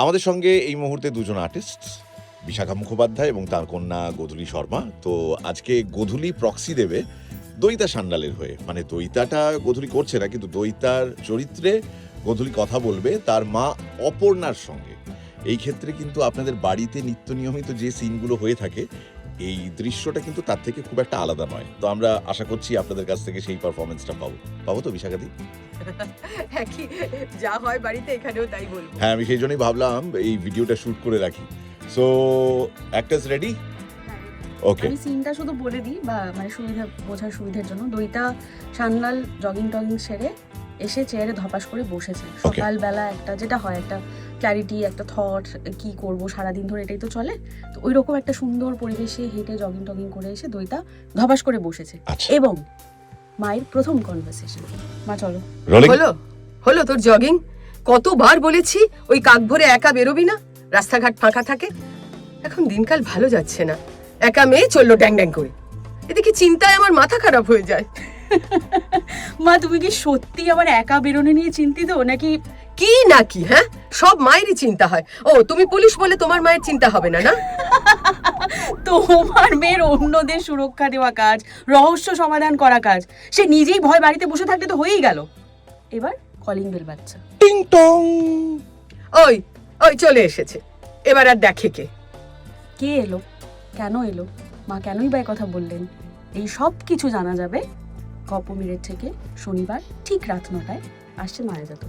আমাদের সঙ্গে এই মুহূর্তে দুজন আর্টিস্ট, বিশাখা মুখোপাধ্যায় এবং তার কন্যা গোধূলি শর্মা। তো আজকে গোধূলি প্রক্সি দেবে দইতা সান্ডালের হয়ে। মানে দইতাটা গোধূলি করছে না, কিন্তু দইতার চরিত্রে গোধূলি কথা বলবে তার মা অপর্ণার সঙ্গে। এই ক্ষেত্রে কিন্তু আপনাদের বাড়িতে নিত্য নিয়মিত যে সিনগুলো হয়ে থাকে এই দৃশ্যটা কিন্তু তার থেকে খুব একটা আলাদা নয়। তো আমরা আশা করছি আপনাদের কাছ থেকে সেই পারফরমেন্সটা পাবো। পাবো তো বিশাখাদি? একই যা হয় বাড়িতে এখানেও তাই বলব। হ্যাঁ আমি সেই জন্যই ভাবলাম এই ভিডিওটা শুট করে রাখি। সো অ্যাক্টার্স রেডি ওকে আমি সিনটা শুধু বলে দিই বা মানে সুবিধা বোঝার সুবিধার জন্য। দইটা সানলাল জগিং টগিং সেরে এসে চেয়ারে ধপাস করে বসেছে। সকালবেলা একটা যেটা হয় একটা ক্ল্যারিটি একটা থট কি করব সারাদিন ধরে এটাই তো চলে। তো ওই রকম একটা সুন্দর পরিবেশে হেঁটে জগিং টগিং করে এসে দইটা ধপাস করে বসেছে। আচ্ছা। এবং মায়ের প্রথম কনভারসেশন মা চলো। হলো হলো তোর জগিং কতবার বলেছি ওই কাক ভরে একা বেরোবি না? রাস্তাঘাট ফাঁকা থাকে। এখন দিনকাল ভালো যাচ্ছে না। একা মেয়ে চলল ড্যাং ড্যাং করে। এদিকে চিন্তায় আমার মাথা খারাপ হয়ে যায়। মা তুমি কি সত্যি আমার একা বেরোনো নিয়ে চিন্তিত? নাকি কি নাকি হ্যাঁ? সব মায়েরই চিন্তা হয়। ও তুমি পুলিশ বলে তোমার মায়ের চিন্তা হবে না না? তোমার মেয়ের অন্যদের সুরক্ষা দেওয়া কাজ রহস্য সমাধান করা কাজ সে নিজেই ভয় বাড়িতে বসে থাকলে তো হয়েই গেল। এবার কলিং বেল বাচ্চা টিং টং। ওই ওই চলে এসেছে। এবার আর দেখে কে? কে এলো? কেন এলো? মা কেনই বা কথা বললেন? এই সব কিছু জানা যাবে কপমিরের থেকে শনিবার ঠিক রাত নটায় আসছে মায়া যাত